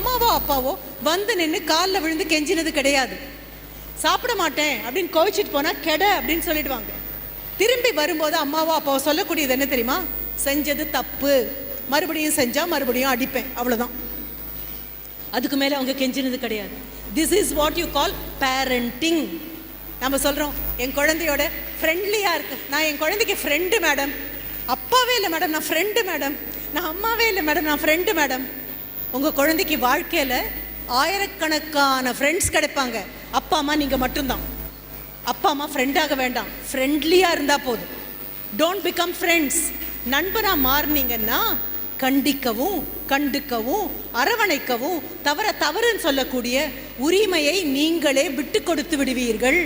அம்மாவோ அப்பாவோ வந்து நின்று காலில் விழுந்து கெஞ்சினது கிடையாது. சாப்பிட மாட்டேன் அப்படின்னு கோவிச்சிட்டு போனால் கெட அப்படின்னு சொல்லிடுவாங்க. திரும்பி வரும்போது அம்மாவோ அப்பாவோ சொல்லக்கூடியது என்ன தெரியுமா? செஞ்சது தப்பு. மறுபடியும் செஞ்சால் மறுபடியும் அடிப்பேன். அவ்வளோதான் அதுக்கு மேலே அவங்க கெஞ்சினது கிடையாது. This is what you call parenting நம்ம சொல்கிறோம் என் குழந்தையோட ஃப்ரெண்ட்லியாக இருக்கு. நான் என் குழந்தைக்கு ஃப்ரெண்டு மேடம் அப்பாவே இல்லை மேடம் நான் ஃப்ரெண்டு மேடம் நான் அம்மாவே இல்லை மேடம் நான் ஃப்ரெண்டு மேடம் உங்கள் குழந்தைக்கு வாழ்க்கையில் ஆயிரக்கணக்கான ஃப்ரெண்ட்ஸ் கிடைப்பாங்க. அப்பா அம்மா நீங்கள் மட்டும்தான். அப்பா அம்மா ஃப்ரெண்டாக வேண்டாம். ஃப்ரெண்ட்லியாக இருந்தால் போதும். டோன்ட் பிகம் ஃப்ரெண்ட்ஸ் நண்பனாக மாறுனீங்கன்னா கண்டிக்கவும் கண்டுக்கவும் அரவணைக்கவும் தவற தவறுன்னு சொல்லக்கூடிய உரிமையை நீங்களே விட்டு கொடுத்து விடுவீர்கள்.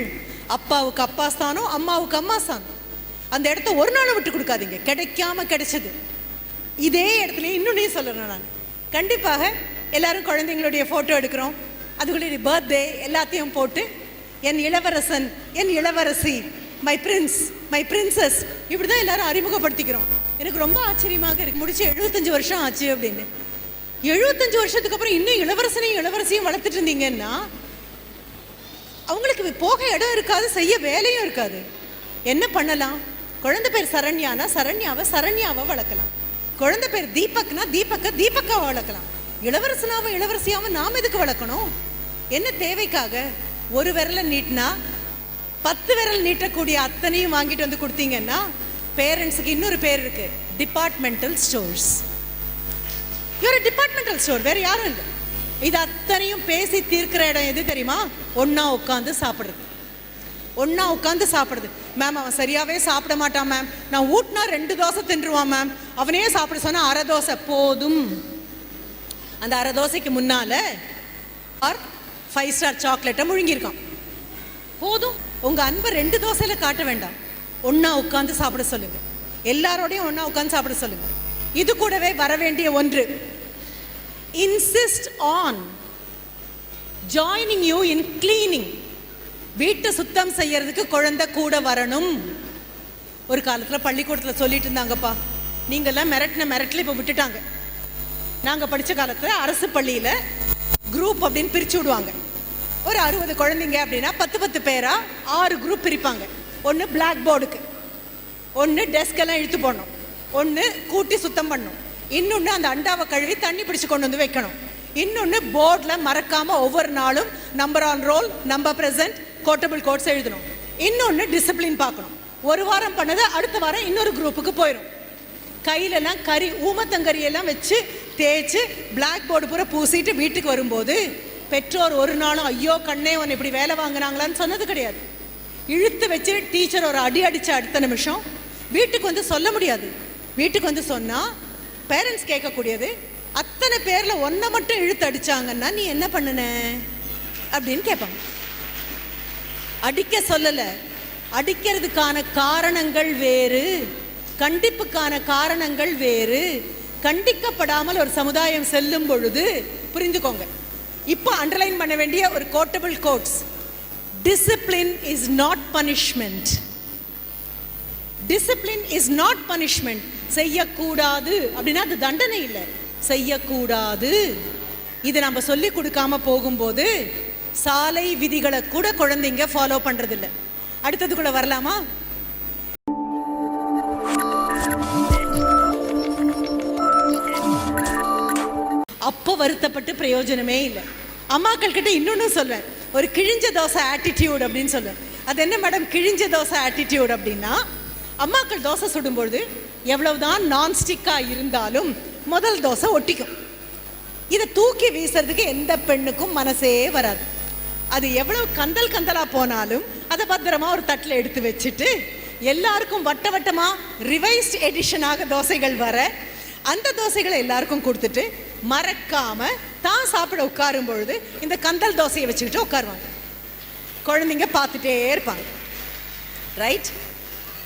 அப்பாவுக்கு அப்பா ஸ்தானம் அம்மாவுக்கு அம்மா ஸ்தானம். அந்த இடத்த ஒரு நாளும் விட்டு கொடுக்காதீங்க. கிடைக்காம கிடைச்சது. இதே இடத்துல இன்னொன்னே சொல்லணும் நான். கண்டிப்பாக எல்லாரும் குழந்தைங்களுடைய ஃபோட்டோ எடுக்கிறோம். அதுகளுடைய பர்த்டே எல்லாத்தையும் போட்டு என் இளவரசன் என் இளவரசி மை பிரின்ஸ் மை பிரின்சஸ் இப்படி தான் எல்லாரும் அறிமுகப்படுத்திக்கிறோம். எனக்கு ரொம்ப ஆச்சரியமாக இருக்கு. முடிச்சு எழுபத்தஞ்சு வருஷம் ஆச்சு அப்படின்னு. எழுபத்தஞ்சு வருஷத்துக்கு அப்புறம் இன்னும் இளவரசனையும் இளவரசியும் வளர்த்துட்டு இருந்தீங்கன்னா அவங்களுக்கு போக இடம் இருக்காது செய்ய வேலையும் இருக்காது. என்ன பண்ணலாம்? குழந்தை பேர் சரண்யானா சரண்யாவை சரண்யாவை வளர்க்கலாம். குழந்தை பேர் தீபக்னா தீபக்க தீபக்காவை வளர்க்கலாம். இளவரசனாவும் இளவரசியாவும் நாம் எதுக்கு வளர்க்கணும்? என்ன தேவைக்காக? ஒரு விரலை நீட்டினா பத்து விரல் நீட்டக்கூடிய அத்தனையும் வாங்கிட்டு வந்து கொடுத்தீங்கன்னா பேரண்ட்ஸுக்கு இன்னொரு பேர் இருக்கு. டிபார்ட்மெண்டல் ஸ்டோர்ஸ் இவர் டிபார்ட்மெண்டல் ஸ்டோர் வேற யாரும் இல்லை. இது அத்தனையும் பேசி தீர்க்கிற இடம் எது தெரியுமா? ஒன்னா உட்காந்து சாப்பிடுறது. ஒன்றா உட்காந்து சாப்பிடுது. மேம் அவன் சரியாகவே சாப்பிட மாட்டான் மேம் நான் ஊட்டினா ரெண்டு தோசை தின்றுவான் மேம் அவனே சாப்பிட சொன்னால் அரை தோசை போதும். அந்த அரை தோசைக்கு முன்னால் ஆர் ஃபைவ் ஸ்டார் சாக்லேட்டை முழுங்கியிருக்கான். போதும். உங்கள் அன்பை ரெண்டு தோசையில் காட்ட வேண்டாம். ஒன்றா உட்காந்து சாப்பிட சொல்லுங்கள் எல்லாரோடையும் ஒன்றா உட்காந்து சாப்பிட சொல்லுங்கள் இது கூடவே வர வேண்டிய ஒன்று. Insist on joining you in cleaning வீட்டை சுத்தம் செய்யறதுக்கு குழந்தை கூட வரணும். ஒரு காலத்துல பள்ளிக்கூடத்துல சொல்லிட்டு இருந்தாங்கப்பா. நீங்கெல்லாம் மிரட்டின மிரட்டல இப்போ விட்டுட்டாங்க. நாங்கள் படித்த காலத்தில் அரசு பள்ளியில் குரூப் அப்படின்னு பிரிச்சு விடுவாங்க. ஒரு அறுபது குழந்தைங்க அப்படின்னா பத்து பத்து பேராக ஆறு குரூப் பிரிப்பாங்க. ஒன்று பிளாக் போர்டுக்கு ஒன்று டெஸ்க் எல்லாம் இழுத்து போடணும். ஒன்று கூட்டி சுத்தம் பண்ணணும். இன்னொன்று அந்த அண்டாவை கழுவி தண்ணி பிடிச்சி கொண்டு வந்து வைக்கணும். இன்னொன்று போர்டில் மறக்காமல் ஒவ்வொரு நாளும் number on roll number present quotable quotes எழுதணும். இன்னொன்று டிசிப்ளின் பார்க்கணும். ஒரு வாரம் பண்ணது அடுத்த வாரம் இன்னொரு குரூப்புக்கு போயிடும் கையிலெல்லாம் கறி ஊமத்தங்கறி எல்லாம் வச்சு தேய்ச்சி பிளாக் போர்டு பூரா பூசிட்டு வீட்டுக்கு வரும்போது பெற்றோர் ஒரு நாளும் ஐயோ கண்ணே உன்னை இப்படி வேலை வாங்குனாங்களான்னு சொன்னது கிடையாது. இழுத்து வச்சு டீச்சர் ஒரு அடி அடித்த அடுத்த நிமிஷம் வீட்டுக்கு வந்து சொல்ல முடியாது. வீட்டுக்கு வந்து சொன்னால் பேரண்ட்ஸ் கேட்கக்கூடியது அத்தனை பேரில் ஒன்றை மட்டும் இழுத்து அடித்தாங்கன்னா நீ என்ன பண்ணுன? அப்படின்னு கேட்பாங்க. அடிக்க சொல்லல. அடிக்கிறதுக்கான காரணங்கள் வேறு கண்டிப்புக்கான காரணங்கள் வேறு. கண்டிக்கப்படாமல் ஒரு சமுதாயம் செல்லும் பொழுது புரிஞ்சுக்கோங்க. இப்போ அண்டர்லைன் பண்ண வேண்டிய ஒரு quotable quotes discipline is not punishment discipline is not punishment செய்யக்கூடாது. அப்படின்னா அது தண்டனை இல்லை. செய்யக்கூடாது. இதை நம்ம சொல்லி கொடுக்காம போகும்போது சாலை விதிகளை கூட குழந்தைங்க ஃபாலோ பண்ணுறதில்ல அடுத்ததுக்குள்ள வரலாமா? அப்போ வருத்தப்பட்டு பிரயோஜனமே இல்லை. அம்மாக்கள் கிட்ட இன்னொன்னு சொல்வேன் ஒரு கிழிஞ்ச தோசை ஆட்டிடியூட் அப்படின்னு சொல்லுவேன் அது என்ன மேடம்? கிழிஞ்ச தோசை ஆட்டிடியூட் அப்படின்னா அம்மாக்கள் தோசை சுடும்பொழுது எவ்வளவுதான் நான்ஸ்டிக்காக இருந்தாலும் முதல் தோசை ஒட்டிக்கும். இதை தூக்கி வீசுறதுக்கு எந்த பெண்ணுக்கும் மனசே வராது. அது எவ்வளவு கந்தல் கந்தலா போனாலும் அதை பத்திரமா ஒரு தட்டில் எடுத்து வச்சுட்டு எல்லாருக்கும் வட்ட வட்டமா ரிவைஸ்ட் எடிஷனாக தோசைகள் வர அந்த தோசைகளை எல்லாருக்கும் கொடுத்துட்டு மறக்காம தான் சாப்பிட உட்காரும் பொழுது இந்த கந்தல் தோசையை வச்சுக்கிட்டு உட்காருவாங்க. குழந்தைங்க பார்த்துட்டே இருப்பாங்க. ரைட்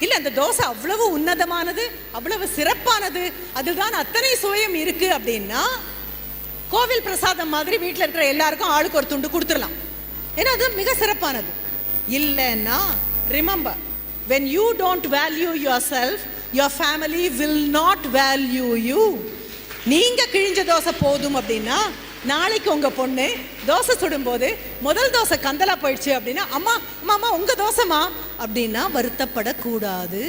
இல்ல அந்த தோசை அவ்வளவு உன்னதமானது அவ்வளவு சிறப்பானது அதுதான் அத்தனை சுவையும் இருக்கு அப்படின்னா கோவில் பிரசாதம் மாதிரி வீட்டில் இருக்கிற எல்லாருக்கும் ஆளுக்கு ஒரு துண்டு கொடுத்துடலாம். ஏன்னா அது மிக சிறப்பானது. இல்லைன்னா remember you don't value yourself your family will not value you நீங்கள் கிழிஞ்ச தோசை போதும் அப்படின்னா நாளைக்கு உங்கள் பொண்ணு தோசை சுடும்போது முதல் தோசை கந்தலா போயிடுச்சு அப்படின்னா அம்மா அம்மா அம்மா உங்கள் தோசைமா அப்படின்னா வருத்தப்படக்கூடாது.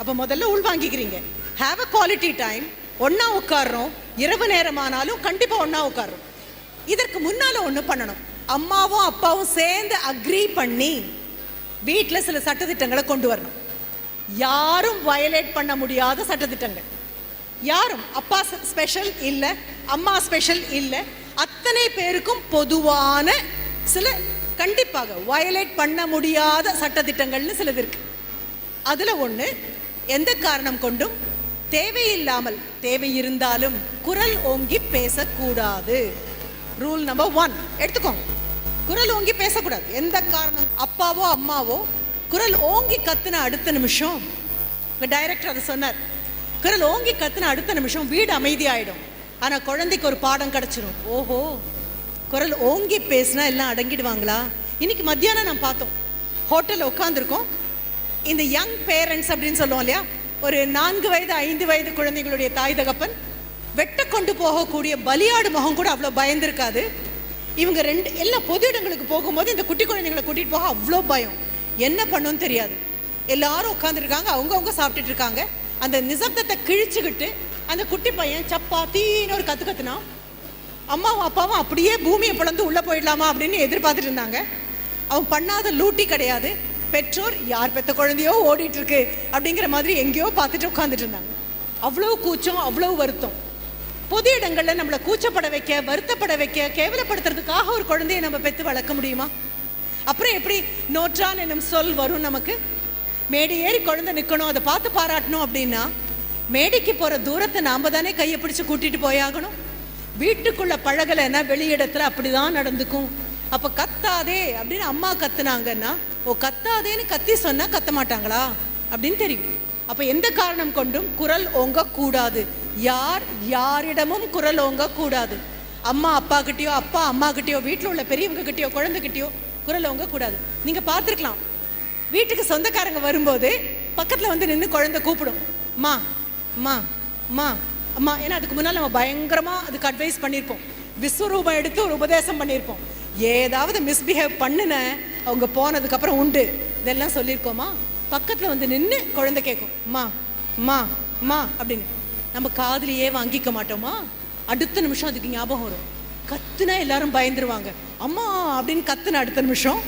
அப்போ முதல்ல உள்வாங்கிக்கிறீங்க ஹாவ் அ குவாலிட்டி டைம் ஒன்றா உட்கார்றோம். இரவு நேரமானாலும் கண்டிப்பாக ஒன்றா உட்காடுறோம் இதற்கு முன்னால ஒன்று பண்ணணும். அம்மாவும் அப்பாவும் சேர்ந்து அக்ரி பண்ணி வீட்டில் சில சட்டத்திட்டங்களை கொண்டு வரணும். யாரும் வயலேட் பண்ண முடியாத சட்டத்திட்டங்கள். யாரும் அப்பா ஸ்பெஷல் இல்லை அம்மா ஸ்பெஷல் இல்லை அத்தனை பேருக்கும் பொதுவான சில கண்டிப்பாக வயலேட் பண்ண முடியாத சட்டதிட்டங்கள்னு சிலது இருக்கு. அதில் ஒன்று எந்த காரணம் கொண்டும் தேவையில்லாமல் தேவை இருந்தாலும் குரல் ஓங்கி பேசக்கூடாது. ரூல் நம்பர் ஒன் எடுத்துக்கோங்க. குரல் ஓங்கி பேசக்கூடாது. எந்த காரணம்? அப்பாவோ அம்மாவோ? குரல் ஓங்கி கத்துன அடுத்த நிமிஷம் இப்போ டைரக்டர் அதை சொன்னார். குரல் ஓங்கி கத்துன அடுத்த நிமிஷம் வீடு அமைதியாயிடும். ஆனா குழந்தைக்கு ஒரு பாடம் கிடைச்சிடும் ஓஹோ குரல் ஓங்கி பேசினா எல்லாம் அடங்கிடுவாங்களா? இன்னைக்கு மத்தியானம் நான் பார்த்தோம். ஹோட்டலில் உட்காந்துருக்கோம் இந்த யங் பேரண்ட்ஸ் அப்படின்னு சொல்லுவோம் இல்லையா? ஒரு நான்கு வயது ஐந்து வயது குழந்தைகளுடைய தாய் தகப்பன் வெட்ட கொண்டு போகக்கூடிய பலியாடு முகம் கூட அவ்வளோ பயந்துருக்காது இவங்க ரெண்டு எல்லா பொது இடங்களுக்கு போகும்போது இந்த குட்டி குழந்தைங்களை கூட்டிகிட்டு போக அவ்வளோ பயம். என்ன பண்ணுன்னு தெரியாது. எல்லாரும் உட்காந்துருக்காங்க அவங்கவுங்க சாப்பிட்டுட்டு இருக்காங்க அந்த நிசப்தத்தை கிழிச்சுக்கிட்டு அந்த குட்டி பையன் சப்பாத்தின்னு ஒரு கற்று கத்துனா அம்மாவும் அப்பாவும் அப்படியே பூமியை பிளந்து உள்ளே போயிடலாமா? அப்படின்னு எதிர்பார்த்துட்டு இருந்தாங்க. அவன் பண்ணாத லூட்டி கிடையாது. பெற்றோர் யார் பெத்த குழந்தையோ ஓடிட்டு இருக்கு. அப்படிங்கிற மாதிரி எங்கேயோ பார்த்துட்டு உட்காந்துட்டு இருந்தாங்க. அவ்வளவு கூச்சம் அவ்வளவு வருத்தம். பொது இடங்களில் நம்மளை கூச்சப்பட வைக்க வருத்தப்பட வைக்க கேவலப்படுத்துறதுக்காக ஒரு குழந்தையை நம்ம பெற்று வளர்க்க முடியுமா? அப்புறம் எப்படி நோற்றான் என்னும் சொல் வரும் நமக்கு? மேடை ஏறி குழந்தை நிற்கணும் அதை பார்த்து பாராட்டணும் அப்படின்னா மேடைக்கு போகிற தூரத்தை நாம் தானே கையை பிடிச்சி கூட்டிகிட்டு போயாகணும் வீட்டுக்குள்ள பழகலைன்னா வெளியிடத்தில் அப்படி தான் நடந்துக்கும். அப்போ கத்தாதே அப்படின்னு அம்மா கத்துனாங்கன்னா ஓ கத்தாதேன்னு கத்தி சொன்னால் கத்த மாட்டாங்களா அப்படின்னு தெரியும். அப்போ எந்த காரணம் கொண்டும் குரல் ஓங்க கூடாது யார் யாரிடமும் குரல் ஓங்க கூடாது அம்மா அப்பா கிட்டயோ அப்பா அம்மா கிட்டயோ வீட்டில் உள்ள பெரியவங்க கிட்டயோ குழந்தைகிட்டயோ குரல் ஓங்க கூடாது நீங்க பார்த்துருக்கலாம். வீட்டுக்கு சொந்தக்காரங்க வரும்போது பக்கத்தில் வந்து நின்று குழந்தை கூப்பிடும். மா மா மா அம்மா. ஏன்னா அதுக்கு முன்னால் நம்ம பயங்கரமாக அதுக்கு அட்வைஸ் பண்ணியிருப்போம் விஸ்வரூபம் எடுத்து ஒரு உபதேசம் பண்ணியிருப்போம் ஏதாவது மிஸ்பிஹேவ் பண்ணுன அவங்க போனதுக்கப்புறம் உண்டு. இதெல்லாம் சொல்லியிருக்கோமா பக்கத்தில் வந்து நின்று குழந்தை கேட்கும் மா மா மா அப்படின்னு. நம்ம காதுலயே வாங்கிக்க மாட்டோமா? அடுத்த நிமிஷம் அதுக்கு ஞாபகம் வரும். கத்துனா எல்லாரும் பயந்துருவாங்க. அம்மா அப்படின்னு கத்துன அடுத்த நிமிஷம்.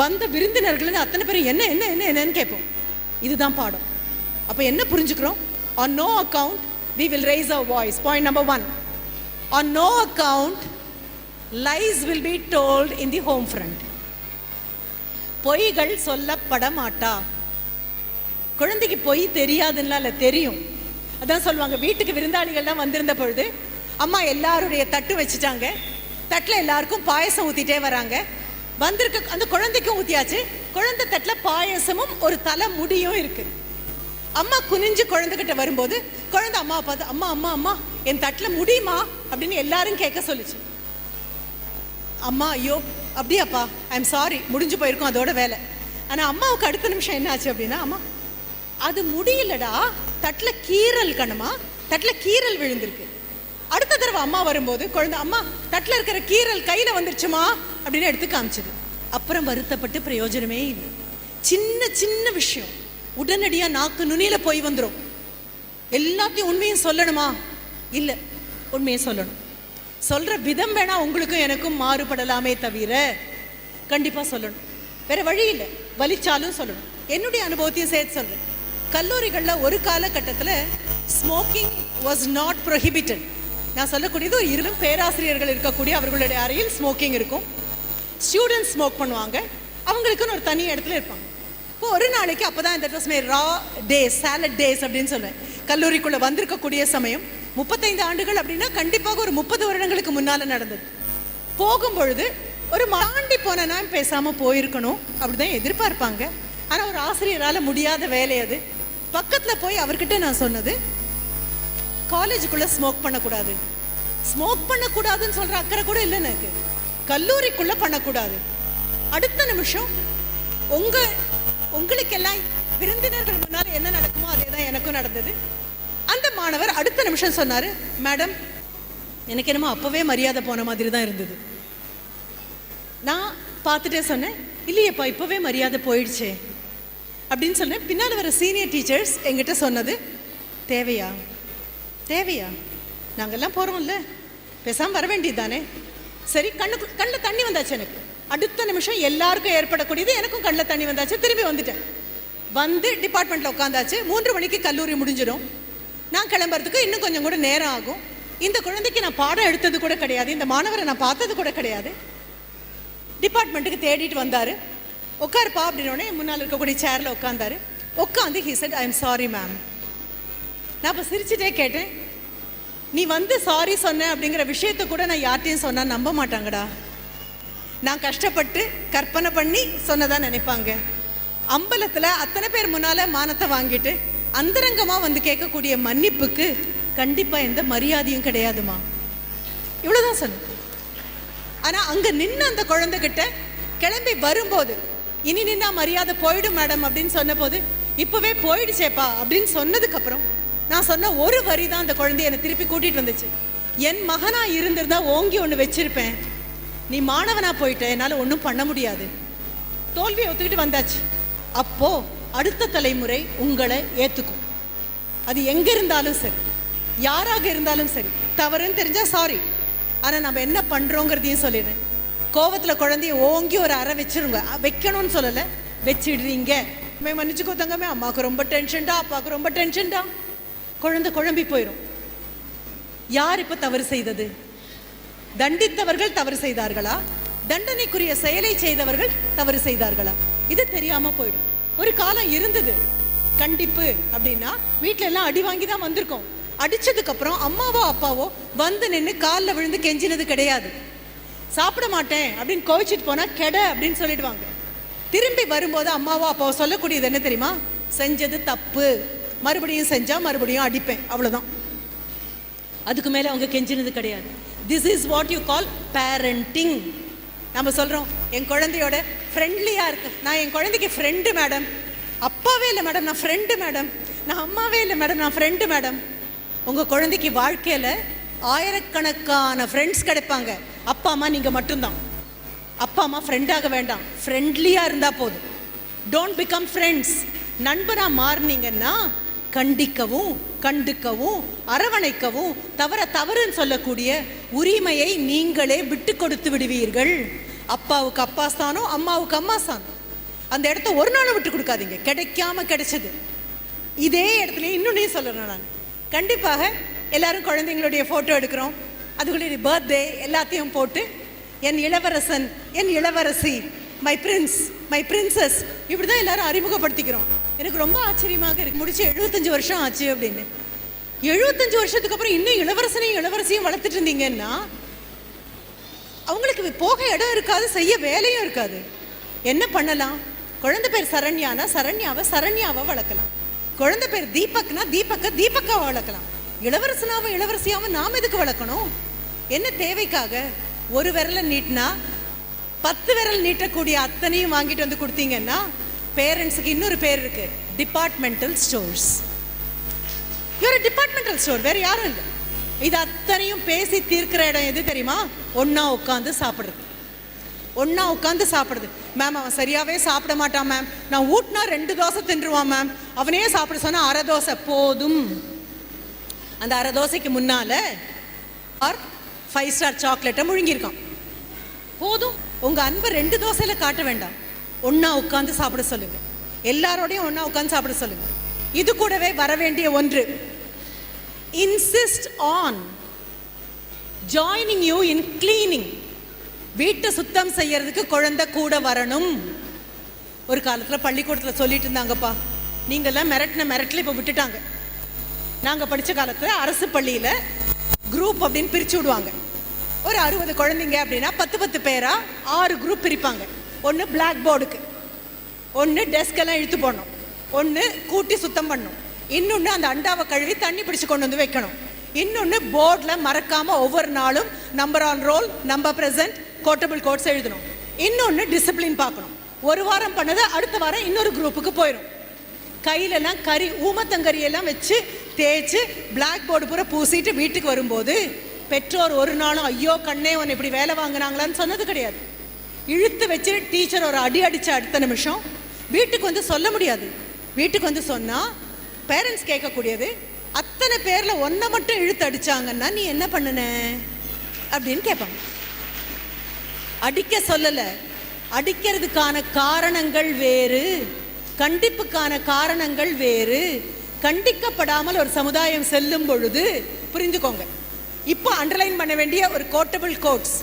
வந்த விருந்தினர்கள் அத்தனை பேரும் என்ன என்ன என்ன என்னன்னு கேட்போம். இதுதான் பாடம். அப்போ என்ன புரிஞ்சுக்கிறோம்? On no account we will raise our voice point number one on no account lies will be told in the home front பொய்கள் சொல்லப்பட மாட்டா. குழந்தைக்கு பொய் தெரியாதுன்னா இல்லை தெரியும். அதான் சொல்லுவாங்க வீட்டுக்கு விருந்தாளிகள்லாம் வந்திருந்த பொழுது அம்மா எல்லாருடைய தட்டு வச்சுட்டாங்க. தட்டில் எல்லாருக்கும் பாயசம் ஊற்றிட்டே வராங்க. வந்திருக்க அந்த குழந்தைக்கும் ஊற்றியாச்சு குழந்தை தட்டில் பாயசமும் ஒரு தலை முடியும் இருக்குது அம்மா குனிஞ்சு குழந்தைகிட்ட வரும்போது குழந்தை அம்மா பார்த்து அம்மா அம்மா அம்மா என் தட்டில் முடியுமா? அப்படின்னு எல்லாரும் கேட்க சொல்லுச்சு. அம்மா ஐயோ அப்படியாப்பா ஐம் சாரி முடிஞ்சு போயிருக்கும் அதோட வேலை. ஆனால் அம்மாவுக்கு அடுத்த நிமிஷம் என்ன ஆச்சு அப்படின்னா அம்மா அது முடியலடா தட்டில் கீறல் கணுமா தட்டில் கீறல் விழுந்திருக்கு. அடுத்த தடவை அம்மா வரும்போது குழந்தை அம்மா தட்டில் இருக்கிற கீறல் கையில் வந்துருச்சுமா? அப்படின்னு எடுத்து காமிச்சது. அப்புறம் வருத்தப்பட்டு பிரயோஜனமே இல்லை. சின்ன சின்ன விஷயம். உடனடியாக நாக்கு நுனியில் போய் வந்துடும் எல்லாத்தையும் உண்மையும் சொல்லணுமா? இல்லை உண்மையை சொல்லணும். சொல்கிற விதம் வேணா உங்களுக்கும் எனக்கும் மாறுபடலாமே தவிர கண்டிப்பாக சொல்லணும். வேற வழி இல்லை. வலிச்சாலும் சொல்லணும். என்னுடைய அனுபவத்தையும் சேர்த்து சொல்கிறேன் கல்லூரிகளில் ஒரு காலகட்டத்தில் ஸ்மோக்கிங் வாஸ் நாட் ப்ரொஹிபிட்டட் நான் சொல்லக்கூடியது ஒரு இரு பேராசிரியர்கள் இருக்கக்கூடிய அவர்களுடைய அறையில் ஸ்மோக்கிங் இருக்கும். ஸ்டூடெண்ட்ஸ் ஸ்மோக் பண்ணுவாங்க. அவங்களுக்குன்னு ஒரு தனி இடத்துல இருப்பாங்க. இப்போ ஒரு நாளைக்கு அப்பதான் இந்த ட்ரெஸ் ரா டேஸ் சாலட் டேஸ் அப்படின்னு சொல்லுவேன். கல்லூரிக்குள்ளே வந்திருக்கக்கூடிய சமயம் முப்பத்தைந்து ஆண்டுகள் அப்படின்னா கண்டிப்பாக ஒரு முப்பது வருடங்களுக்கு முன்னால் நடந்தது. போகும்பொழுது ஒரு மாண்டி போனா பேசாமல் போயிருக்கணும். அப்படிதான் எதிர்பார்ப்பாங்க. ஆனால் ஒரு ஆசிரியரால் முடியாத வேலை அது. பக்கத்தில் போய் அவர்கிட்ட நான் சொன்னது காலேஜுக்குள்ளே ஸ்மோக் பண்ணக்கூடாது. ஸ்மோக் பண்ணக்கூடாதுன்னு சொல்கிற அக்கறை கூட இல்லை எனக்கு. கல்லூரிக்குள்ளே பண்ணக்கூடாது. அடுத்த நிமிஷம் உங்கள் உங்களுக்கெல்லாம் விருந்தினர்கள் முன்னால் என்ன நடக்குமோ அதே தான் எனக்கும் நடந்தது. அந்த மாணவர் அடுத்த நிமிஷம் சொன்னார் மேடம் எனக்கு என்னமோ அப்போவே மரியாதை போன மாதிரி தான் இருந்தது. நான் பார்த்துட்டே சொன்னேன் இல்லையேப்பா இப்போவே மரியாதை போயிடுச்சே. அப்படின்னு சொன்னேன் பின்னால் வர சீனியர் டீச்சர்ஸ் எங்கிட்ட சொன்னது தேவையா? தேவையா? நாங்கெல்லாம் போகிறோம்ல பேசாமல் வர வேண்டியது தானே சரி கண்ணுக்கு கண்ணில் தண்ணி வந்தாச்சு எனக்கு. அடுத்த நிமிஷம் எல்லாருக்கும் ஏற்படக்கூடியது எனக்கும் கண்ணில் தண்ணி வந்தாச்சு. திரும்பி வந்துட்டேன். வந்து டிபார்ட்மெண்ட்டில் உட்காந்தாச்சு. மூன்று மணிக்கு கல்லூரி முடிஞ்சிடும். நான் கிளம்புறதுக்கு இன்னும் கொஞ்சம் கூட நேரம் ஆகும். இந்த குழந்தைக்கு நான் பாடம் எடுத்தது கூட கிடையாது. இந்த மாணவரை நான் பார்த்தது கூட கிடையாது. டிபார்ட்மெண்ட்டுக்கு தேடிட்டு வந்தார். உட்காருப்பா அப்படின்னோடனே முன்னால் இருக்கக்கூடிய சேரில் உட்காந்தாரு உட்காந்து he said I am sorry ma'am நான் இப்போ சிரிச்சுட்டே கேட்டேன் நீ வந்து சாரி சொன்ன அப்படிங்கிற விஷயத்த கூட நான் யார்ட்டையும் சொன்னால் நம்ப மாட்டாங்கடா. நான் கஷ்டப்பட்டு கற்பனை பண்ணி சொன்னதான் நினைப்பாங்க. அம்பலத்தில் அத்தனை பேர் முன்னால் மானத்தை வாங்கிட்டு அந்தரங்கமாக வந்து கேட்கக்கூடிய மன்னிப்புக்கு கண்டிப்பாக எந்த மரியாதையும் கிடையாதுமா. இவ்வளோதான் சொன்னேன். ஆனால் அங்கே நின்று அந்த குழந்தைகிட்ட கிளம்பி வரும்போது இனி நின்னா மரியாதை போயிடும் மேடம் அப்படின்னு சொன்னபோது இப்போவே போயிடுச்சேப்பா அப்படின்னு சொன்னதுக்கப்புறம் நான் சொன்ன ஒரு வரி தான் அந்த குழந்தைய என்னை திருப்பி கூட்டிகிட்டு வந்துச்சு. என் மகனா இருந்திருந்தா ஓங்கி ஒன்று வச்சிருப்பேன். நீ மாணவனா போயிட்ட என்னால் ஒன்றும் பண்ண முடியாது. தோல்வியை ஒத்துக்கிட்டு வந்தாச்சு. அப்போ அடுத்த தலைமுறை உங்களை ஏற்றுக்கும் அது எங்கே இருந்தாலும் சரி யாராக இருந்தாலும் சரி தவறுன்னு தெரிஞ்சா சாரி ஆனால் நம்ம என்ன பண்ணுறோங்கிறதையும் சொல்லிடுறேன். கோவத்தில் குழந்தைய ஓங்கி ஒரு அறை வச்சிருங்க. வைக்கணும்னு சொல்லலை. வச்சிடுறீங்க. மே மன்னிச்சுக்கோ தங்கமே அம்மாவுக்கு ரொம்ப டென்ஷன்டா அப்பாவுக்கு ரொம்ப டென்ஷன்டா குழந்தை குழம்பி போயிடும் யார் இப்போ தவறு செய்தது? தண்டித்தவர்கள் தவறு செய்தார்களா? தண்டனைக்குரிய செயலை செய்தவர்கள் தவறு செய்தார்களா? இது தெரியாம போயிடும். ஒரு காலம் இருந்தது. கண்டிப்பு அப்படின்னா வீட்டில எல்லாம் அடி வாங்கி தான் வந்திருக்கோம். அடிச்சதுக்கு அப்புறம் அம்மாவோ அப்பாவோ வந்து நின்று காலில் விழுந்து கெஞ்சினது கிடையாது. சாப்பிட மாட்டேன் அப்படின்னு கோவிச்சிட்டு போனால் கெட அப்படின்னு சொல்லிடுவாங்க. திரும்பி வரும்போது அம்மாவோ அப்பாவோ சொல்லக்கூடியது என்ன தெரியுமா? செஞ்சது தப்பு. மறுபடியும் செஞ்சால் மறுபடியும் அடிப்பேன். அவ்வளோதான் அதுக்கு மேலே அவங்க கெஞ்சினது கிடையாது. This is what you call parenting நம்ம சொல்கிறோம் என் குழந்தையோட ஃப்ரெண்ட்லியாக இருக்கு நான் என் குழந்தைக்கு ஃப்ரெண்டு மேடம் அப்பாவே இல்லை மேடம் நான் ஃப்ரெண்டு மேடம் நான் அம்மாவே இல்லை மேடம் நான் ஃப்ரெண்டு மேடம் உங்கள் குழந்தைக்கு வாழ்க்கையில் ஆயிரக்கணக்கான ஃப்ரெண்ட்ஸ் கிடைப்பாங்க. அப்பா அம்மா நீங்கள் மட்டும்தான். அப்பா அம்மா ஃப்ரெண்டாக வேண்டாம். ஃப்ரெண்ட்லியாக இருந்தால் போதும். டோன்ட் பிகம் ஃப்ரெண்ட்ஸ் நண்பராக மாறுனீங்கன்னா கண்டிக்கவும் கண்டுக்கவும் அரவணைக்கவும் தவற தவறுன்னு சொல்லக்கூடிய உரிமையை நீங்களே விட்டு கொடுத்து விடுவீர்கள். அப்பாவுக்கு அப்பா ஸ்தானம் அம்மாவுக்கு அம்மா ஸ்தானம். அந்த இடத்த ஒரு நாளும் விட்டு கொடுக்காதீங்க. கிடைக்காம கிடைச்சது. இதே இடத்துல இன்னொன்னே சொல்லணும் நான். கண்டிப்பாக எல்லாரும் குழந்தைங்களுடைய ஃபோட்டோ எடுக்கிறோம். அதுகளுடைய பர்த்டே எல்லாத்தையும் போட்டு என் இளவரசன் என் இளவரசி மை பிரின்ஸ் மை பிரின்சஸ் இப்படி தான் எல்லாரும் அறிமுகப்படுத்திக்கிறோம். எனக்கு ரொம்ப ஆச்சரியமாக இருக்கு. முடிச்சு எழுபத்தஞ்சு வருஷம் ஆச்சு அப்படின்னு. எழுபத்தஞ்சு வருஷத்துக்கு அப்புறம் இன்னும் இளவரசனையும் இளவரசியும் வளர்த்துட்டு இருந்தீங்கன்னா அவங்களுக்கு போக இடம் இருக்காது செய்ய வேலையும் இருக்காது. என்ன பண்ணலாம்? குழந்தை பேர் சரண்யானா சரண்யாவை சரண்யாவை வளர்க்கலாம். குழந்தை பேர் தீபக்னா தீபக்க தீபக்காவை வளர்க்கலாம். இளவரசனாவும் இளவரசியாவும் நாம் எதுக்கு வளர்க்கணும்? என்ன தேவைக்காக? ஒரு விரலை நீட்டினா பத்து விரல் நீட்டக்கூடிய அத்தனையும் வாங்கிட்டு வந்து கொடுத்தீங்கன்னா பேரண்ட்ஸுக்கு இன்னொரு பேர் இருக்கு. டிபார்ட்மெண்டல் ஸ்டோர்ஸ் இவர் டிபார்ட்மெண்டல் ஸ்டோர் வேற யாரும் இல்லை. இது அத்தனையும் பேசி தீர்க்கிற இடம் எது தெரியுமா? ஒன்றா உட்காந்து சாப்பிடுறது. ஒன்றா உட்காந்து சாப்பிடுது மேம் அவன் சரியாவே சாப்பிட மாட்டான் மேம் நான் ஊட்டினா ரெண்டு தோசை தின்றுவான் மேம் அவனே சாப்பிட சொன்னா அரை தோசை போதும். அந்த அரை தோசைக்கு முன்னால ஆர் ஃபைவ் ஸ்டார் சாக்லேட்டை முழுங்கியிருக்கான். போதும். உங்கள் அன்பை ரெண்டு தோசையில் காட்ட வேண்டாம். ஒன்றா உட்காந்து சாப்பிட சொல்லுங்கள் எல்லாரோடையும் ஒன்றா உட்காந்து சாப்பிட சொல்லுங்கள் இது கூடவே வர வேண்டிய ஒன்று. Insist on joining you in cleaning வீட்டை சுத்தம் செய்யறதுக்கு குழந்தை கூட வரணும். ஒரு காலத்தில் பள்ளிக்கூடத்தில் சொல்லிட்டு இருந்தாங்கப்பா. நீங்கள்லாம் மிரட்டின மிரட்டல இப்போ விட்டுட்டாங்க. நாங்கள் படித்த காலத்தில் அரசு பள்ளியில் குரூப் அப்படின்னு பிரித்து விடுவாங்க. ஒரு அறுபது குழந்தைங்க அப்படின்னா பத்து பத்து பேராக ஆறு குரூப் பிரிப்பாங்க. ஒன்று பிளாக் போர்டுக்கு ஒன்று டெஸ்கெல்லாம் இழுத்து போடணும். ஒன்று கூட்டி சுத்தம் பண்ணணும். இன்னொன்று அந்த அண்டாவை கழுவி தண்ணி பிடிச்சி கொண்டு வந்து வைக்கணும். இன்னொன்று போர்டில் மறக்காமல் ஒவ்வொரு நாளும் number on roll number present quotable quotes எழுதணும். இன்னொன்று டிசிப்ளின் பார்க்கணும். ஒரு வாரம் பண்ணது அடுத்த வாரம் இன்னொரு குரூப்புக்கு போயிடும் கையிலெல்லாம் கறி ஊமத்தங்கறியெல்லாம் வச்சு தேய்ச்சி பிளாக் போர்டு பூரா பூசிட்டு வீட்டுக்கு வரும்போது பெற்றோர் ஒரு நாளும் ஐயோ கண்ணே உன்னை இப்படி வேலை வாங்கினாங்களான்னு சொன்னது கிடையாது. இழுத்து வச்சு டீச்சர் ஒரு அடி அடித்த அடுத்த நிமிஷம் வீட்டுக்கு வந்து சொல்ல முடியாது. வீட்டுக்கு வந்து சொன்னால் பேரண்ட்ஸ் கேட்கக்கூடியது அத்தனை பேரில் ஒன்றை மட்டும் இழுத்து அடிச்சாங்கன்னா நீ என்ன பண்ணுன? அப்படின்னு கேட்பாங்க. அடிக்க சொல்லலை. அடிக்கிறதுக்கான காரணங்கள் வேறு. கண்டிப்புக்கான காரணங்கள் வேறு. கண்டிக்கப்படாமல் ஒரு சமுதாயம் செல்லும் பொழுது புரிந்துக்கோங்க இப்போ அண்டர்லைன் பண்ண வேண்டிய ஒரு quotable quotes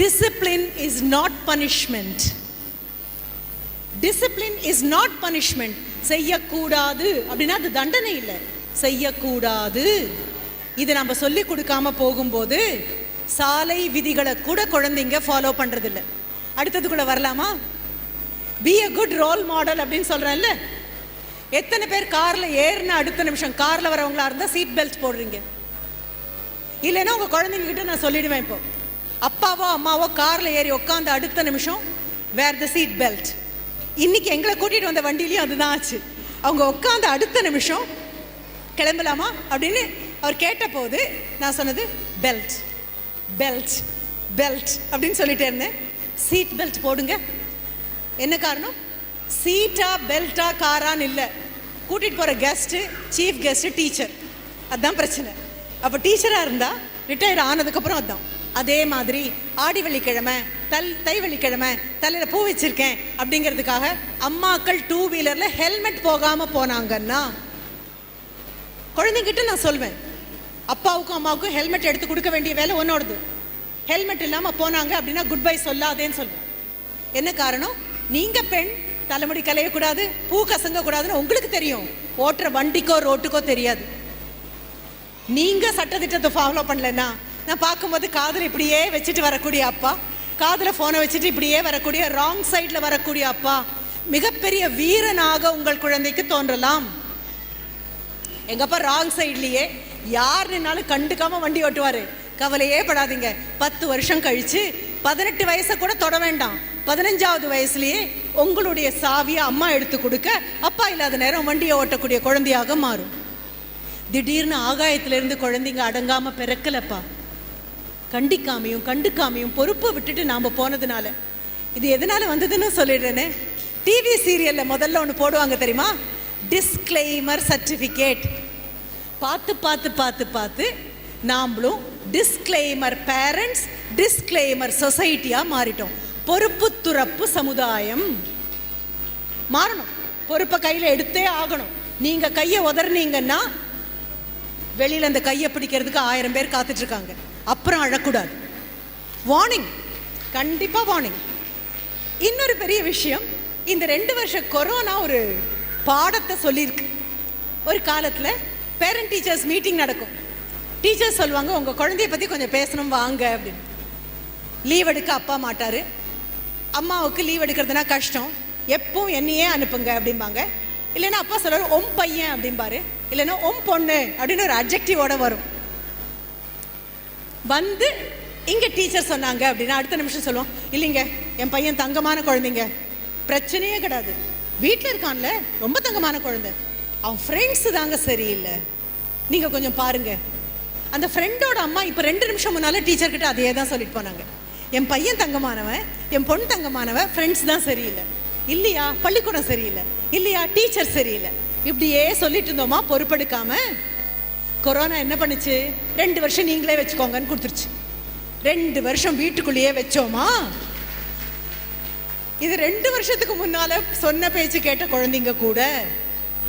discipline is not punishment discipline is not punishment செய்யக்கூடாது. அப்படின்னா அது தண்டனை இல்லை. செய்யக்கூடாது. இது நம்ம சொல்லி கொடுக்காம போகும்போது சாலை விதிகளை கூட குழந்தைங்க ஃபாலோ பண்ணுறதில்ல அடுத்ததுக்குள்ளே வரலாமா? Be a good role model அப்படின்னு சொல்கிறேன்ல எத்தனை பேர் காரில் ஏறின அடுத்த நிமிஷம் காரில் வரவங்களா இருந்தால் சீட் பெல்ட் போடுறீங்க. இல்லைன்னா உங்கள் குழந்தைங்ககிட்ட நான் சொல்லிடுவேன் இப்போ. அப்பாவோ அம்மாவோ காரில் ஏறி உட்காந்து அடுத்த நிமிஷம் வேர் த சீட் பெல்ட் இன்னைக்கு எங்களை கூட்டிகிட்டு வந்த வண்டியிலையும் அதுதான் ஆச்சு. அவங்க உட்காந்து அடுத்த நிமிஷம் கிளம்பலாமா அப்படின்னு அவர் கேட்டபோது நான் சொன்னது பெல்ட் பெல்ட் பெல்ட் அப்படின்னு சொல்லிட்டே இருந்தேன். சீட் பெல்ட் போடுங்க. என்ன காரணம்? சீட்டா பெல்ட்டா காரான்னு இல்லை. கூட்டிகிட்டு போகிற கெஸ்ட்டு சீஃப் கெஸ்ட்டு டீச்சர் அதான் பிரச்சனை. அப்போ டீச்சராக இருந்தால் ரிட்டையர் ஆனதுக்கப்புறம் அதான். அதே மாதிரி ஆடி வெள்ளிக்கிழமை தல் தை வெள்ளிக்கிழமை தலையில் பூ வச்சிருக்கேன் அப்படிங்கிறதுக்காக அம்மாக்கள் டூ வீலரில் ஹெல்மெட் போகாமல் போனாங்கன்னா குழந்தைங்கிட்ட நான் சொல்வேன். அப்பாவுக்கும் அம்மாவுக்கும் ஹெல்மெட் எடுத்து கொடுக்க வேண்டிய வேலை ஒன்னோடது ஹெல்மெட் இல்லாமல் போனாங்க அப்படின்னா குட் பை சொல்லாதேன்னு சொல்லுவேன் என்ன காரணம்? நீங்கள் பெண் தலைமுடி கலையக்கூடாது பூ கசங்கக்கூடாதுன்னு உங்களுக்கு தெரியும். ஓட்டுற வண்டிக்கோ ரோட்டுக்கோ தெரியாது. நீங்கள் சட்டத்திட்டத்தை ஃபாலோ பண்ணலன்னா நான் பார்க்கும்போது காதில் இப்படியே வச்சுட்டு வரக்கூடிய அப்பா காதில் ஃபோனை வச்சுட்டு இப்படியே வரக்கூடிய ராங் சைடில் வரக்கூடிய அப்பா மிகப்பெரிய வீரனாக உங்கள் குழந்தைக்கு தோன்றலாம். எங்கப்பா ராங் சைட்லேயே யார் நின்னாலும் கண்டுக்காம வண்டி ஓட்டுவார். கவலையே படாதீங்க. பத்து வருஷம் கழித்து பதினெட்டு வயசை கூட தொட வேண்டாம். பதினஞ்சாவது வயசுலேயே உங்களுடைய சாவியை அம்மா எடுத்து கொடுக்க அப்பா இல்லாத நேரம் வண்டியை ஓட்டக்கூடிய குழந்தையாக மாறும். திடீர்னு ஆகாயத்திலிருந்து குழந்தைங்க அடங்காமல் பிறக்கலப்பா. கண்டிக்காமையும் கண்டுக்காமையும் பொறுப்பை விட்டுட்டு நாம் போனதுனால. இது எதனால் வந்ததுன்னு சொல்லிடுறேனே. டிவி சீரியலில் முதல்ல ஒன்று போடுவாங்க தெரியுமா? டிஸ்க்ளைமர் சர்டிஃபிகேட் பார்த்து பார்த்து பார்த்து பார்த்து நாம்ளும் டிஸ்க்ளைமர் பேரண்ட்ஸ் டிஸ்க்ளைமர் சொசைட்டியாக மாறிட்டோம். பொறுப்பு துறப்பு சமுதாயம். மாறணும். பொறுப்பை கையில் எடுத்தே ஆகணும். நீங்க கையை உதறினீங்கன்னா வெளியில அந்த கையை பிடிக்கிறதுக்கு ஆயிரம் பேர் காத்துட்டு இருக்காங்க அப்புறம் அழக்கூடாது. வார்னிங் கண்டிப்பா வார்னிங் இன்னொரு பெரிய விஷயம் இந்த ரெண்டு வருஷ கொரோனா ஒரு பாடத்தை சொல்லியிருக்கு. ஒரு காலத்தில் பேரண்ட் டீச்சர்ஸ் மீட்டிங் நடக்கும். டீச்சர்ஸ் சொல்லுவாங்க உங்கள் குழந்தைய பற்றி கொஞ்சம் பேசணும் வாங்க அப்படின்னு. லீவ் எடுக்க அப்பா மாட்டார். அம்மாவுக்கு லீவ் எடுக்கிறதுனா கஷ்டம். எப்பவும் என்னையே அனுப்புங்க அப்படிம்பாங்க. இல்லைன்னா அப்பா சொல்றாரு ஒம் பையன் அப்படிம்பாரு. இல்லைன்னா ஒம் பொண்ணு அப்படின்னு ஒரு அப்ஜெக்டிவோட வரும். வந்து இங்க டீச்சர் சொன்னாங்க அப்படின்னா அடுத்த நிமிஷம் சொல்லுவோம் இல்லைங்க என் பையன் தங்கமான குழந்தைங்க. பிரச்சனையே கிடையாது. வீட்டில் இருக்கான்ல ரொம்ப தங்கமான குழந்தை. அவன் ஃப்ரெண்ட்ஸு தாங்க சரியில்லை. நீங்கள் கொஞ்சம் பாருங்க. அந்த ஃப்ரெண்டோட அம்மா இப்போ ரெண்டு நிமிஷம் முன்னால டீச்சர்கிட்ட அதையே அதே தான் சொல்லிட்டு போனாங்க. என் பையன் தங்கமானவன் என் பொண்ணு தங்கமானவன் ஃப்ரெண்ட்ஸ் தான் சரியில்லை. இல்லையா? பள்ளிக்கூடம் சரியில்லை. இல்லையா? டீச்சர் சரியில்லை. இப்படியே சொல்லிட்டு இருந்தோமா? பொறுப்பெடுக்காம? கொரோனா என்ன பண்ணுச்சு? ரெண்டு வருஷம் நீங்களே வச்சுக்கோங்கன்னு கொடுத்துருச்சு. ரெண்டு வருஷம் வீட்டுக்குள்ளேயே வச்சோமா? இது ரெண்டு வருஷத்துக்கு முன்னால சொன்ன பேச்சு கேட்ட குழந்தைங்க கூட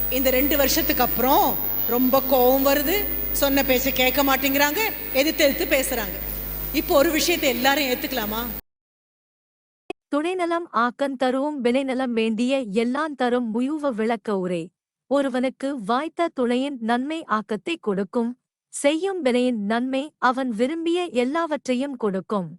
இந்த ரெண்டு வருஷத்துக்கு அப்புறம் ரொம்ப கோவம் வருது. சொன்ன பேச்சை கேட்க மாட்டேங்கிறாங்க. எதிர்த்து எதிர்த்து பேசுறாங்க. இப்போ ஒரு விஷயத்தை எல்லாரும் ஏத்துக்கலாமா? துணைநலம் ஆக்கந் தரும் விளைநலம் வேண்டிய எல்லாம் தரும் முயுவ விளக்க உரை. ஒருவனுக்கு வாய்த்த துணையின் நன்மை ஆக்கத்தை கொடுக்கும். செய்யும் வினையின் நன்மை அவன் விரும்பிய எல்லாவற்றையும் கொடுக்கும்.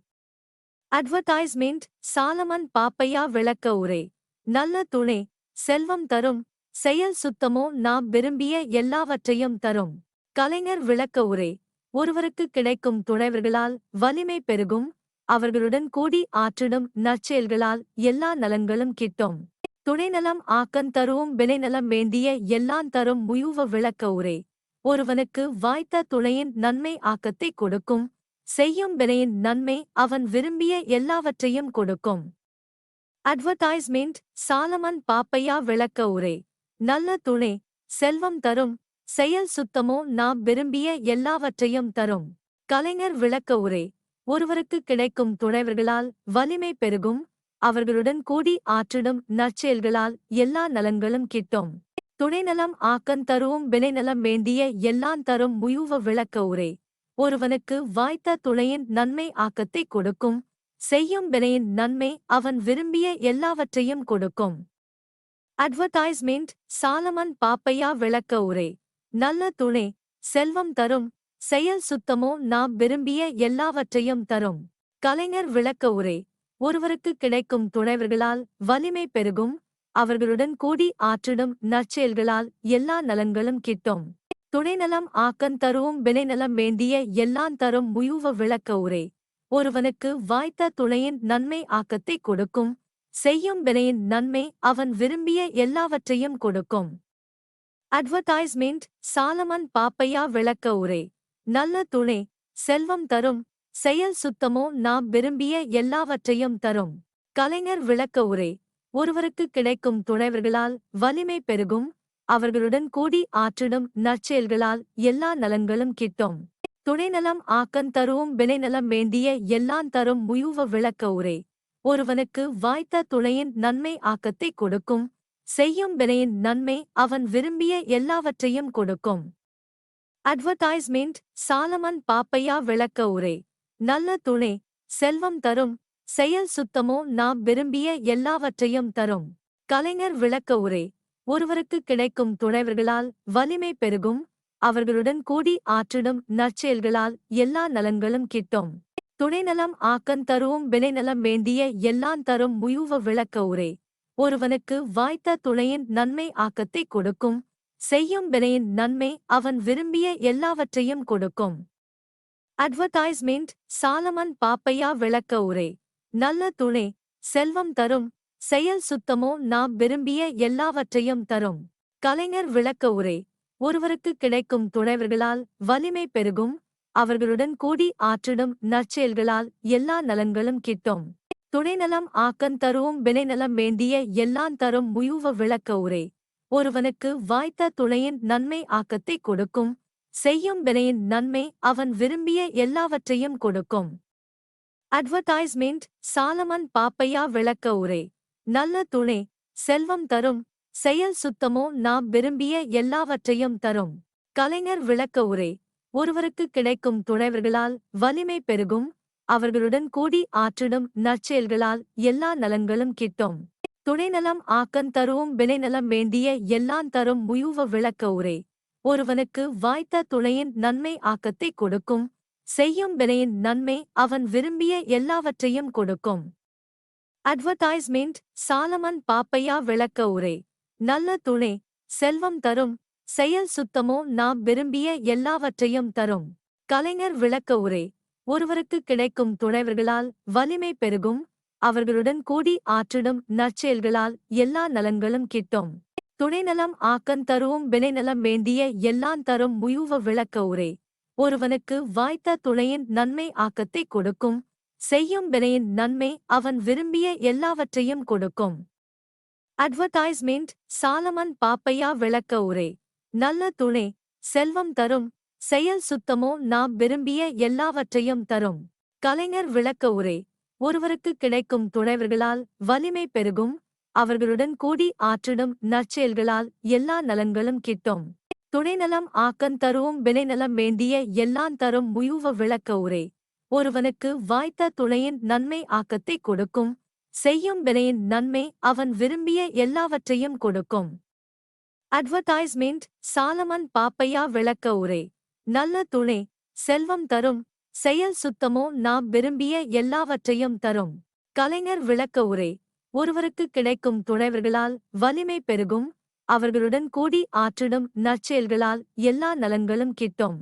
அட்வர்டைஸ்மெண்ட் சாலமன் பாப்பையா விளக்க உரை. நல்ல துணை செல்வம் தரும். செயல் சுத்தமோ நாம் விரும்பிய எல்லாவற்றையும் தரும். கலைஞர் விளக்க உரை. ஒருவருக்கு கிடைக்கும் துணைவர்களால் வலிமை பெருகும் அவர்களுடன் கூடி ஆற்றிடும் நற்செயல்களால் எல்லா நலன்களும் கிட்டும். துணைநலம் ஆக்கன் தரும் வினைநலம் வேண்டிய எல்லாம் தரும் முயுவ விளக்க உரை. ஒருவனுக்கு வாய்த்த துணையின் நன்மை ஆக்கத்தை கொடுக்கும் செய்யும் வினையின் நன்மை அவன் விரும்பிய எல்லாவற்றையும் கொடுக்கும். அட்வர்டைஸ்மெண்ட் சாலமன் பாப்பையா விளக்க உரை. நல்ல துணை செல்வம் தரும் செயல் சுத்தமோ நாம் விரும்பிய எல்லாவற்றையும் தரும். கலைஞர் விளக்க உரை. ஒருவருக்கு கிடைக்கும் துணைவர்களால் வலிமை பெருகும். அவர்களுடன் கூடி ஆற்றிடும் நற்செயல்களால் எல்லா நலன்களும் கிட்டும். துணைநலம் ஆக்கம் தருவும் வினைநலம் வேண்டிய எல்லாம் தரும் முயுவ விளக்க உரை. ஒருவனுக்கு வாய்த்த துணையின் நன்மை ஆக்கத்தை கொடுக்கும். செய்யும் வினையின் நன்மை அவன் விரும்பிய எல்லாவற்றையும் கொடுக்கும். அட்வர்டைஸ்மெண்ட் சாலமன் பாப்பையா விளக்க உரை. நல்ல துணை செல்வம் தரும் செயல் சுத்தமோ நாம் விரும்பிய எல்லாவற்றையும் தரும். கலைஞர் விளக்க உரை ஒருவருக்கு கிடைக்கும் துணைவர்களால் வலிமை பெருகும் அவர்களுடன் கூடி ஆற்றிடும் நற்செயல்களால் எல்லா நலன்களும் கிட்டும். துணைநலம் ஆக்கன் தருவும் விளைநலம் வேண்டிய எல்லாம் தரும் முயுவ விளக்க உரை ஒருவனுக்கு வாய்த்த துணையின் நன்மை ஆக்கத்தை கொடுக்கும் செய்யும் வினையின் நன்மை அவன் விரும்பிய எல்லாவற்றையும் கொடுக்கும். அட்வர்டைஸ்மெண்ட் சாலமன் பாப்பையா விளக்க உரை. நல்ல துணை செல்வம் தரும் செயல் சுத்தமோ நாம் விரும்பிய எல்லாவற்றையும் தரும். கலைஞர் விளக்க உரை. ஒருவருக்கு கிடைக்கும் துணைவர்களால் வலிமை பெருகும் அவர்களுடன் கூடி ஆற்றிடும் நற்செயல்களால் எல்லா நலன்களும் கிட்டும். துணைநலம் ஆக்கன் தருவும் வினைநலம் வேண்டிய எல்லாம் தரும் முயுவ விளக்க உரை. ஒருவனுக்கு வாய்த்த துணையின் நன்மை ஆக்கத்தை கொடுக்கும் செய்யும் வினையின் நன்மை அவன் விரும்பிய எல்லாவற்றையும் கொடுக்கும். அட்வர்டைஸ்மெண்ட் சாலமன் பாப்பையா விளக்க உரை. நல்ல துணை செல்வம் தரும் செயல் சுத்தமோ நாம் விரும்பிய எல்லாவற்றையும் தரும். கலைஞர் விளக்க உரை. ஒருவருக்கு கிடைக்கும் துணைவர்களால் வலிமை பெருகும் அவர்களுடன் கூடி ஆற்றிடும் நற்செயல்களால் எல்லா நலன்களும் கிட்டும். துணைநலம் ஆக்கன் தருவும் வினைநலம் வேண்டிய எல்லான் தரும் முயுவ விளக்க உரை. ஒருவனுக்கு வாய்த்த துணையின் நன்மை ஆக்கத்தை கொடுக்கும். செய்யும் வினையின் நன்மை அவன் விரும்பிய எல்லாவற்றையும் கொடுக்கும். அட்வர்டைஸ்மெண்ட் சாலமன் பாப்பையா விளக்க உரை. நல்ல துணை செல்வம் தரும். செயல் சுத்தமோ நாம் விரும்பிய எல்லாவற்றையும் தரும். கலைஞர் விளக்க உரை. ஒருவருக்கு கிடைக்கும் துணைவர்களால் வலிமை பெருகும். அவர்களுடன் கூடி ஆற்றிடும் நற்செயல்களால் எல்லா நலன்களும் கிட்டும். துணைநலம் ஆக்கன் தருவும் வினைநலம் வேண்டிய எல்லாந் தரும் முயுவ விளக்க உரை. ஒருவனுக்கு வாய்த்த துணையின் நன்மை ஆக்கத்தை கொடுக்கும். செய்யும் வினையின் நன்மை அவன் விரும்பிய எல்லாவற்றையும் கொடுக்கும். அட்வர்டைஸ்மெண்ட் சாலமன் பாப்பையா விளக்க உரை. நல்ல துணை செல்வம் தரும். செயல் சுத்தமோ நாம் விரும்பிய எல்லாவற்றையும் தரும். கலைஞர் விளக்க உரை. ஒருவருக்கு கிடைக்கும் துணைவர்களால் வலிமை பெருகும். அவர்களுடன் கூடி ஆற்றிடும் நற்செயல்களால் எல்லா நலன்களும் கிட்டும். துணைநலம் ஆக்கந் தருவும் வினைநலம் வேண்டிய எல்லாந் தரும் முயுவ விளக்க உரை. ஒருவனுக்கு வாய்த்த துணையின் நன்மை ஆக்கத்தை கொடுக்கும். செய்யும் வினையின் நன்மை அவன் விரும்பிய எல்லாவற்றையும் கொடுக்கும். அட்வர்டைஸ்மெண்ட் சாலமன் பாப்பையா விளக்க உரை. நல்ல துணை செல்வம் தரும். செயல் சுத்தமோ நாம் விரும்பிய எல்லாவற்றையும் தரும். கலைஞர் விளக்க உரை. ஒருவருக்கு கிடைக்கும் துணைவர்களால் வலிமை பெருகும் அவர்களுடன் கூடி ஆற்றிடும் நற்செயல்களால் எல்லா நலன்களும் கிட்டும். துணைநலம் ஆக்கம் தருவும் வினைநலம் வேண்டிய எல்லாம் தரும் முயுவ விளக்க உரை. ஒருவனுக்கு வாய்த்த துணையின் நன்மை ஆக்கத்தை கொடுக்கும் செய்யும் வினையின் நன்மை அவன் விரும்பிய எல்லாவற்றையும் கொடுக்கும். அட்வர்டைஸ்மெண்ட் சாலமன் பாப்பையா விளக்க உரை. நல்ல துணை செல்வம் தரும் செயல் சுத்தமோ நாம் விரும்பிய எல்லாவற்றையும் தரும். கலைஞர் விளக்க உரை. ஒருவருக்கு கிடைக்கும் துணைவர்களால் வலிமை பெருகும். அவர்களுடன் கூடி ஆற்றிடும் நற்செயல்களால் எல்லா நலன்களும் கிட்டும். துணைநலம் ஆக்கன் தருவும் வினைநலம் வேண்டிய எல்லாம் தரும் முயுவ விளக்க உரை. ஒருவனுக்கு வாய்த்த துணையின் நன்மை ஆக்கத்தை கொடுக்கும். செய்யும் வினையின் நன்மை அவன் விரும்பிய எல்லாவற்றையும் கொடுக்கும். அட்வர்டைஸ்மெண்ட் சாலமன் பாப்பையா விளக்க உரை. நல்ல துணை செல்வம் தரும் செயல் சுத்தமோ நாம் விரும்பிய எல்லாவற்றையும் தரும். கலைஞர் விளக்க உரை ஒருவருக்கு கிடைக்கும் துணைவர்களால் வலிமை பெருகும் அவர்களுடன் கூடி ஆற்றிடும் நற்செயல்களால் எல்லா நலன்களும் கிட்டும்.